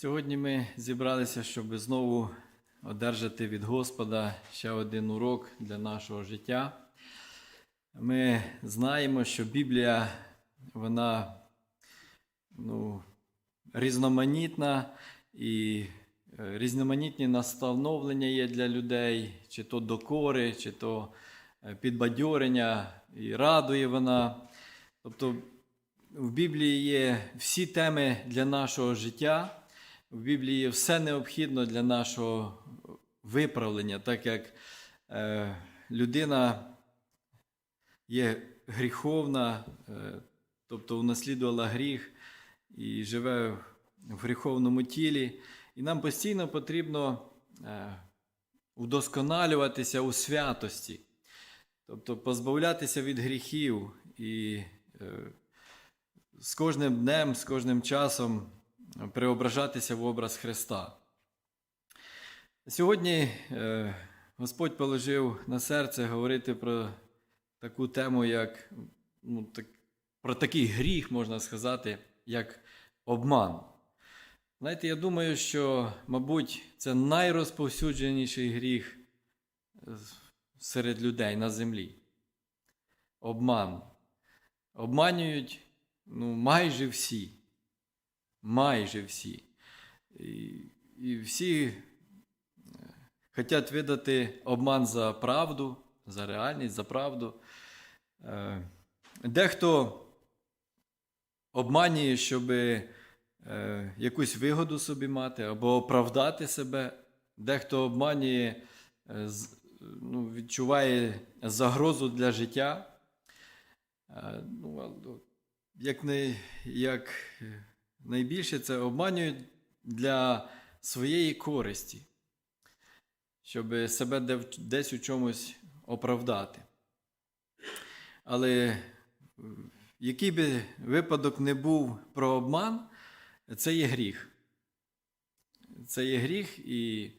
Сьогодні ми зібралися, щоб знову одержати від Господа ще один урок для нашого життя. Ми знаємо, що Біблія вона ну, різноманітна і е, різноманітні настановлення є для людей, чи то докори, чи то е, підбадьорення, і радує вона. Тобто в Біблії є всі теми для нашого життя. В Біблії все необхідно для нашого виправлення, так як е, людина є гріховна, е, тобто унаслідувала гріх і живе в гріховному тілі. І нам постійно потрібно е, удосконалюватися у святості, тобто позбавлятися від гріхів і е, з кожним днем, з кожним часом преображатися в образ Христа. Сьогодні е, Господь положив на серце говорити про таку тему, як ну, так, про такий гріх, можна сказати, як обман. Знаєте, я думаю, що, мабуть, це найрозповсюдженіший гріх серед людей на землі. Обман. Обманюють ну, майже всі. Майже всі. І, всі хочуть видати обман за правду, за реальність, за правду. Е, Дехто обманює, щоб е, якусь вигоду собі мати або оправдати себе. Дехто обманює, е, ну, відчуває загрозу для життя. Е, Ну, як, не, як е, найбільше це обманюють для своєї користі, щоб себе десь у чомусь оправдати. Але е, який би випадок не був про обман, це є гріх. Це є гріх, і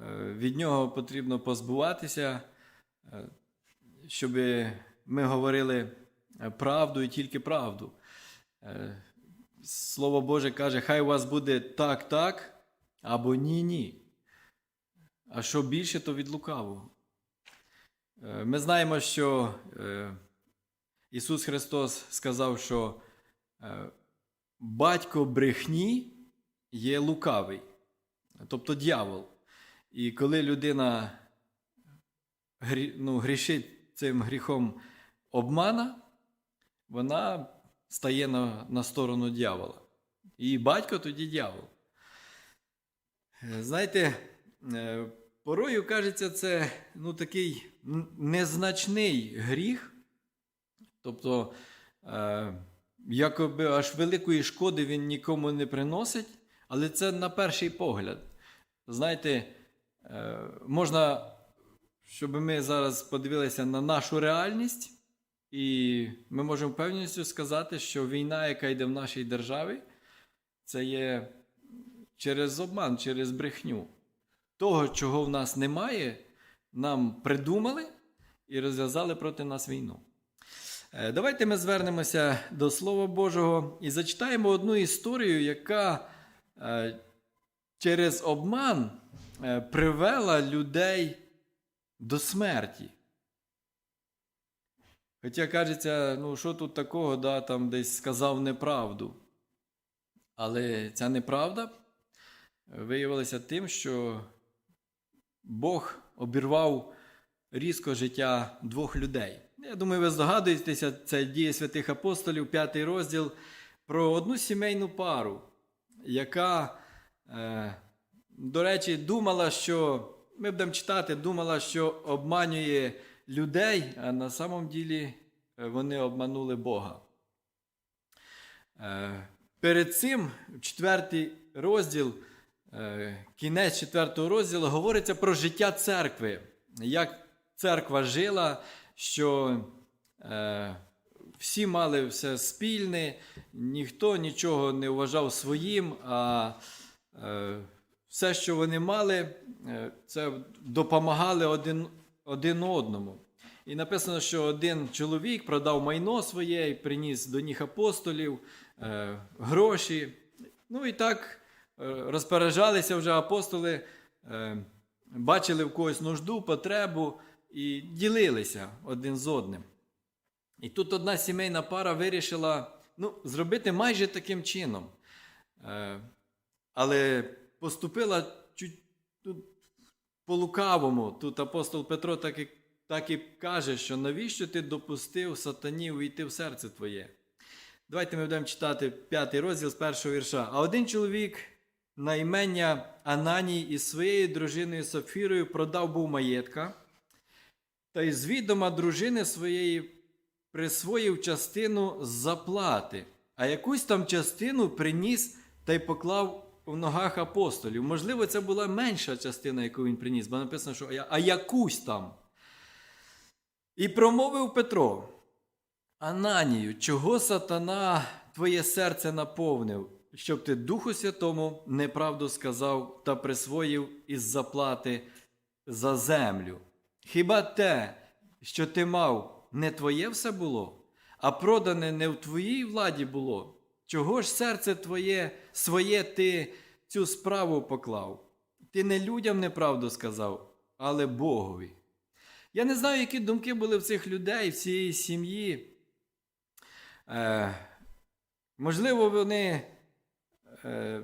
е, від нього потрібно позбуватися, е, щоб ми говорили правду і тільки правду. Слово Боже каже, хай у вас буде так, так, або ні, ні. А що більше, то від лукавого. Е, Ми знаємо, що е, Ісус Христос сказав, що е, батько брехні є лукавий, тобто дьявол. І коли людина ну, грішить цим гріхом обмана, вона стає на, на сторону дьявола. І батько тоді дьявол. Е, Знаєте, е, порою кажеться, це ну, такий незначний гріх, тобто, е, якоби аж великої шкоди він нікому не приносить, але це на перший погляд. Знаєте, можна, щоб ми зараз подивилися на нашу реальність, і ми можемо впевненістю сказати, що війна, яка йде в нашій державі, це є через обман, через брехню. Того, чого в нас немає, нам придумали і розв'язали проти нас війну. Е, Давайте ми звернемося до Слова Божого і зачитаємо одну історію, яка е, через обман е, привела людей до смерті. Хоча кажеться, ну що тут такого, да, там десь сказав неправду. Але ця неправда виявилася тим, що Бог обірвав різко життя двох людей. Я думаю, ви здогадуєтеся, це дії святих апостолів, п'ятий розділ, про одну сімейну пару, яка, е, до речі, думала, що ми будемо читати, думала, що обманює людей, а на самом ділі е, вони обманули Бога. Е, Перед цим, четвертий розділ, е, кінець четвертого розділу, говориться про життя церкви, як церква жила, що всі мали все спільне, ніхто нічого не вважав своїм, а все, що вони мали, це допомагали один, один одному. І написано, що один чоловік продав майно своє і приніс до ніг апостолів е, гроші. Ну і так розпоряджалися вже апостоли, е, бачили в когось нужду, потребу і ділилися один з одним. І тут одна сімейна пара вирішила ну, зробити майже таким чином. Е, але поступила по-лукавому. Тут апостол Петро так і, так і каже, що навіщо ти допустив сатані увійти в серце твоє? Давайте ми будемо читати п'ятий розділ з першого вірша. А один чоловік на імення Ананій із своєю дружиною Сапфірою продав був маєтка, та й з відома дружини своєї присвоїв частину заплати, а якусь там частину приніс та й поклав в ногах апостолів. Можливо, це була менша частина, яку він приніс, бо написано, що «А- якусь там. І промовив Петро. Ананію, чого сатана твоє серце наповнив, щоб ти Духу Святому неправду сказав та присвоїв із заплати за землю? Хіба те, що ти мав, не твоє все було, а продане не в твоїй владі було? Чого ж серце твоє своє ти цю справу поклав? Ти не людям неправду сказав, але Богові. Я не знаю, які думки були в цих людей, в цієї сім'ї. Е, можливо, вони е,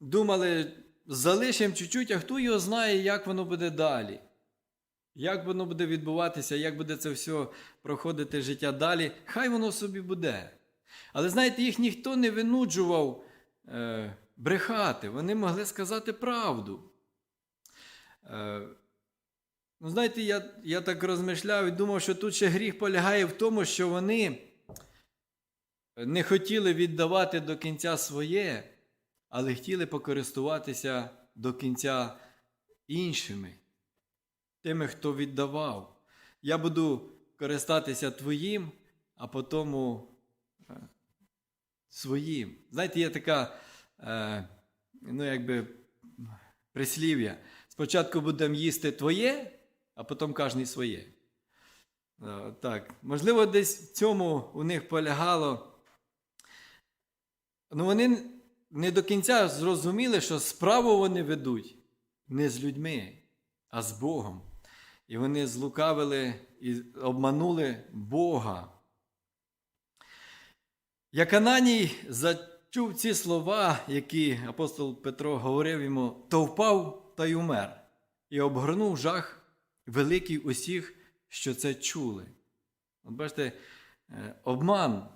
думали, залишимо чуть-чуть, а хто його знає, як воно буде далі. Як воно буде відбуватися, як буде це все проходити життя далі, хай воно собі буде. Але знаєте, їх ніхто не винуджував е, брехати, вони могли сказати правду. Е, ну, знаєте, я, я так розмишляв і думав, що тут ще гріх полягає в тому, що вони не хотіли віддавати до кінця своє, але хотіли покористуватися до кінця іншими, тими, хто віддавав. Я буду користатися твоїм, а потім своїм. Знаєте, є така, е, ну, якби прислів'я. Спочатку будемо їсти твоє, а потім кожний своє. Е, Так, можливо, десь в цьому у них полягало. Ну, вони не до кінця зрозуміли, що справу вони ведуть не з людьми, а з Богом. І вони злукавили і обманули Бога. Як Ананій зачув ці слова, які апостол Петро говорив йому, то впав та й умер, і обгорнув жах великий усіх, що це чули. От бачите, е, обман,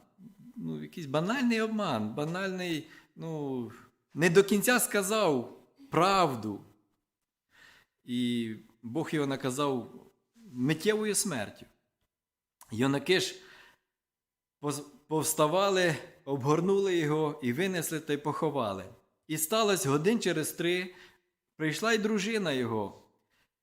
ну, якийсь банальний обман, банальний, ну, не до кінця сказав правду. І Бог його наказав миттєвою смертю. Поз- повставали, обгорнули його і винесли та й поховали. І сталося годин через три, прийшла й дружина його,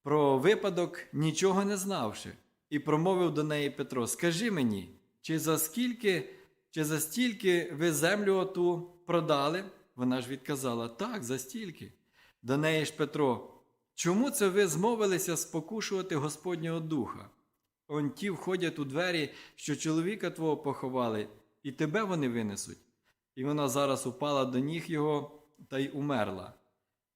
про випадок нічого не знавши, і промовив до неї Петро: Скажи мені, чи за скільки, чи за стільки ви землю оту продали? Вона ж відказала: Так, за стільки. До неї ж Петро, чому це ви змовилися спокушувати Господнього Духа? Он ті входять у двері, що чоловіка твого поховали, і тебе вони винесуть. І вона зараз упала до ніг його та й умерла.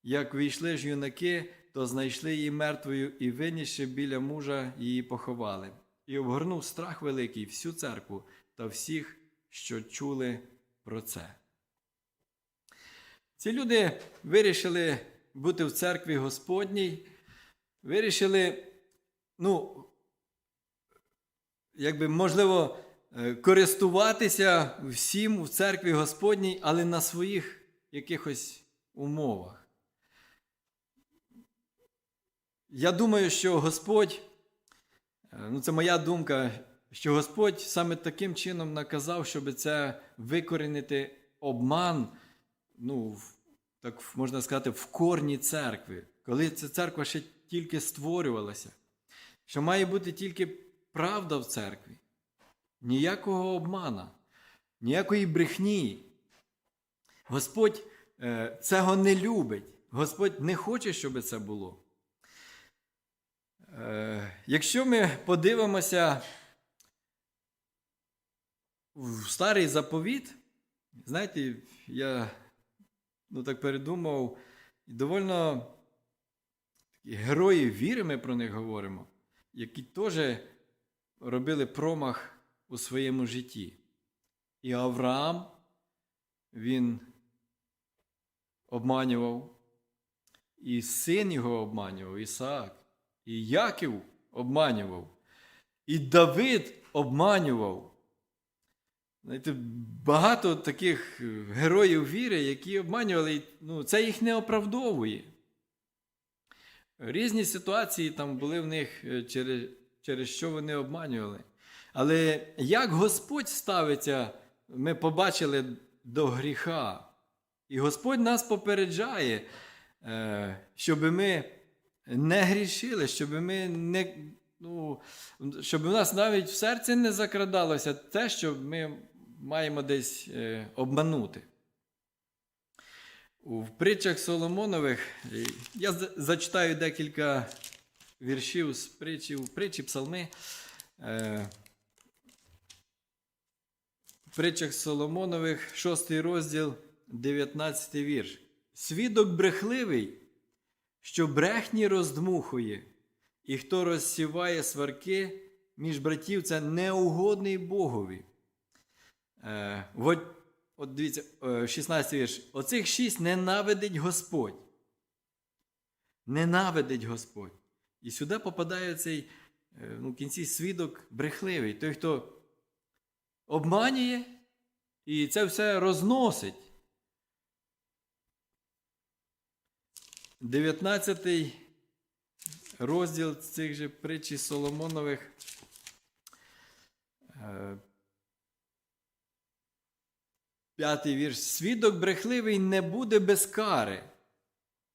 Як війшли ж юнаки, то знайшли її мертвою і винісши біля мужа її поховали. І обгорнув страх великий всю церкву та всіх, що чули про це. Ці люди вирішили бути в церкві Господній, вирішили, ну, якби, можливо, користуватися всім в церкві Господній, але на своїх якихось умовах. Я думаю, що Господь, е, ну це моя думка, що Господь саме таким чином наказав, щоб це викорінити обман, ну, так можна сказати, в корні церкви, коли ця церква ще тільки створювалася, що має бути тільки правда в церкві, ніякого обмана, ніякої брехні. Господь е, цього не любить. Господь не хоче, щоб це було. Е, Якщо ми подивимося в старий заповіт, знаєте, я ну, так передумав. Довольно герої віри, ми про них говоримо, які теж робили промах у своєму житті. І Авраам, він обманював, і син його обманював, Ісаак, і Яків обманював, і Давид обманював. Знаєте, багато таких героїв віри, які обманювали, ну, це їх не оправдовує. Різні ситуації там були в них, е, через, через що вони обманювали. Але як Господь ставиться, ми побачили до гріха. І Господь нас попереджає, е, щоб ми не грішили, щоб ми не. Ну, щоб у нас навіть в серці не закрадалося те, що ми маємо десь е, обманути. У притчах Соломонових е, я зачитаю декілька віршів з притчів, притчі псалми. Е, В притчах Соломонових, 6 розділ, 19 вірш. Свідок брехливий, що брехні роздмухує, і хто розсіває сварки між братів, це неугодний Богові. Е, от, от дивіться, е, 16 вірш. Оцих шість ненавидить Господь. Ненавидить Господь. І сюди попадає цей е, ну, кінці свідок брехливий, той, хто обманює і це все розносить. 19 розділ цих же притчі Соломонових. Е, П'ятий вірш. Свідок брехливий не буде без кари,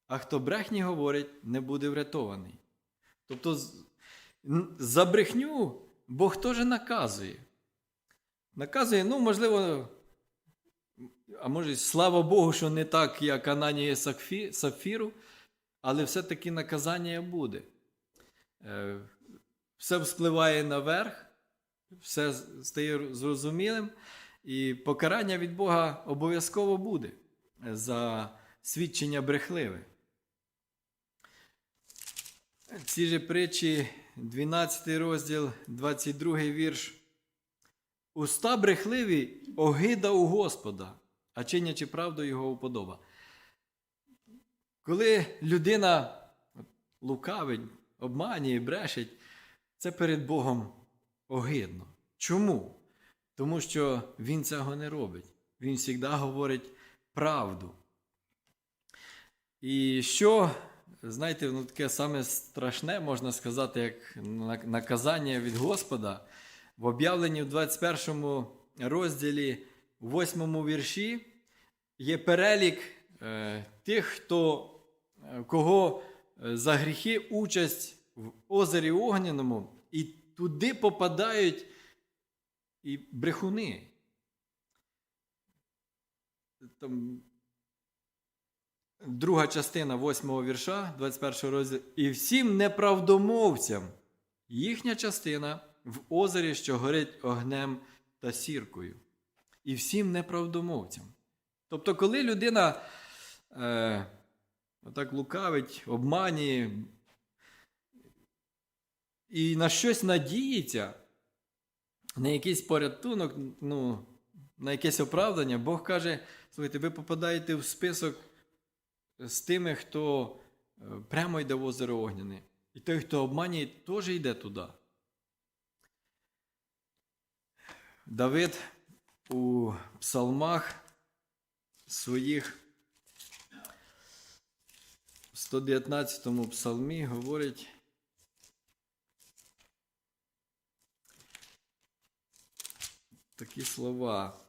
а хто брехні говорить, не буде врятований. Тобто за брехню Бог теж наказує. Наказує, ну, можливо, а може, слава Богу, що не так, як Ананія Сапфі- Сапфіру, але все-таки наказання буде. Е, Все вспливає наверх, все стає зрозумілим, і покарання від Бога обов'язково буде за свідчення брехливе. Ці же притчі, 12 розділ, 22 вірш. Уста брехливі огида у Господа, а чинячи правду його уподоба. Коли людина лукавить, обманює, брешить, це перед Богом огидно. Чому? Тому що він цього не робить. Він завжди говорить правду. І що, знаєте, ну, таке саме страшне, можна сказати, як наказання від Господа, в об'явленні в 21 розділі, в 8 вірші, є перелік е, тих, хто, е, кого е, за гріхи участь в озері Огняному, і туди попадають і брехуни. Там друга частина 8 вірша, 21 розділу. І всім неправдомовцям їхня частина в озері, що горить огнем та сіркою. І всім неправдомовцям. Тобто, коли людина е, отак лукавить, обманює і на щось надіється, на якийсь порятунок, ну, на якесь оправдання, Бог каже: слухайте, ви попадаєте в список з тими, хто е, прямо йде в озеро Огняне. І той, хто обманює, теж йде туди. Давид у псалмах своїх в 119 псалмі говорить. Такі слова.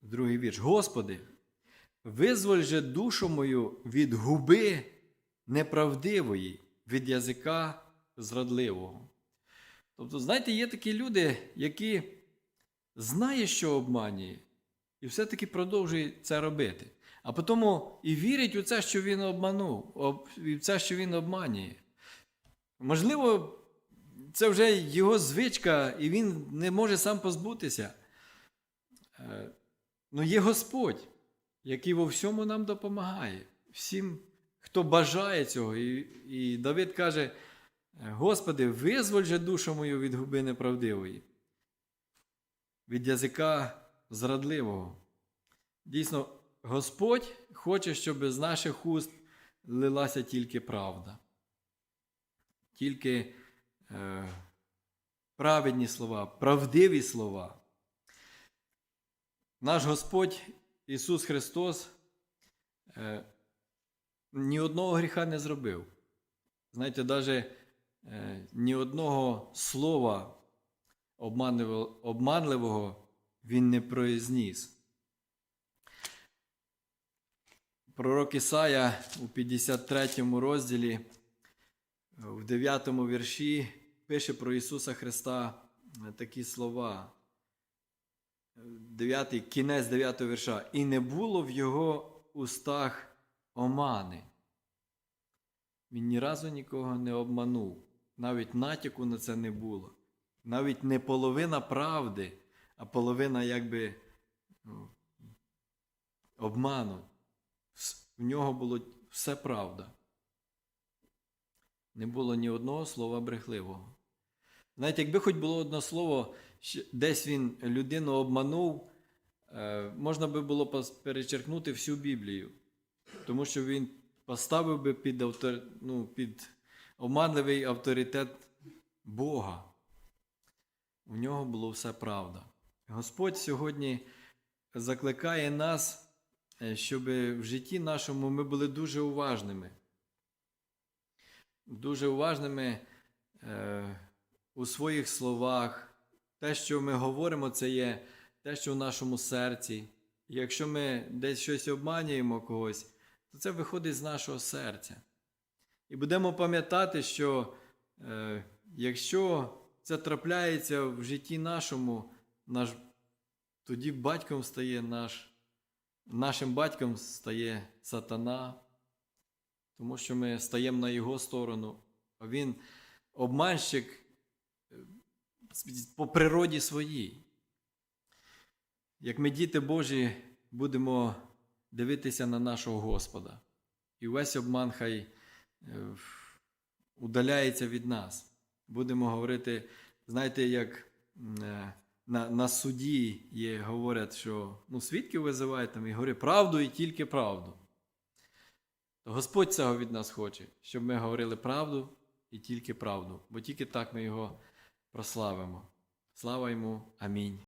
Другий вірш. Господи, визволь же душу мою від губи неправдивої, від язика зрадливого. Тобто, знаєте, є такі люди, які знають, що обманює, і все-таки продовжують це робити. А потім і вірить у це, що він обманув, і в це, що він обманює. Можливо, це вже його звичка, і він не може сам позбутися. Е, Ну, є Господь, який во всьому нам допомагає. Всім, хто бажає цього. І, і Давид каже: Господи, визволь же душу мою від губи неправдивої, від язика зрадливого. Дійсно, Господь хоче, щоб з наших уст лилася тільки правда. Тільки е, праведні слова, правдиві слова. Наш Господь Ісус Христос е, ні одного гріха не зробив. Знаєте, навіть е, ні одного слова обманливого, Він не произніс. Пророк Ісая у 53 розділі, в 9 вірші, пише про Ісуса Христа е, такі слова. 9, кінець 9 вірша. І не було в його устах омани. Він ні разу нікого не обманув. Навіть натяку на це не було. Навіть не половина правди, а половина якби ну, обману. В нього було все правда. Не було ні одного слова брехливого. Знаєте, якби хоч було одне слово, десь він людину обманув, е, можна би було перечеркнути всю Біблію. Тому що він поставив би під, автор, ну, під обманливий авторитет Бога. У нього було все правда. Господь сьогодні закликає нас, е, щоб в житті нашому ми були дуже уважними. Дуже уважними е, у своїх словах. Те, що ми говоримо, це є те, що в нашому серці. Якщо ми десь щось обманюємо когось, то це виходить з нашого серця. І будемо пам'ятати, що е, якщо це трапляється в житті нашому, наш, тоді батьком стає наш, нашим батьком стає сатана, тому що ми стаємо на його сторону, а він обманщик е, по природі своїй. Як ми, діти Божі, будемо дивитися на нашого Господа, і весь обман хай е, удаляється від нас. Будемо говорити, знаєте, як е, на, на суді є, говорять, що ну, свідків визивають там і говорять правду і тільки правду. То Господь цього від нас хоче, щоб ми говорили правду і тільки правду, бо тільки так ми його прославимо. Слава йому. Амінь.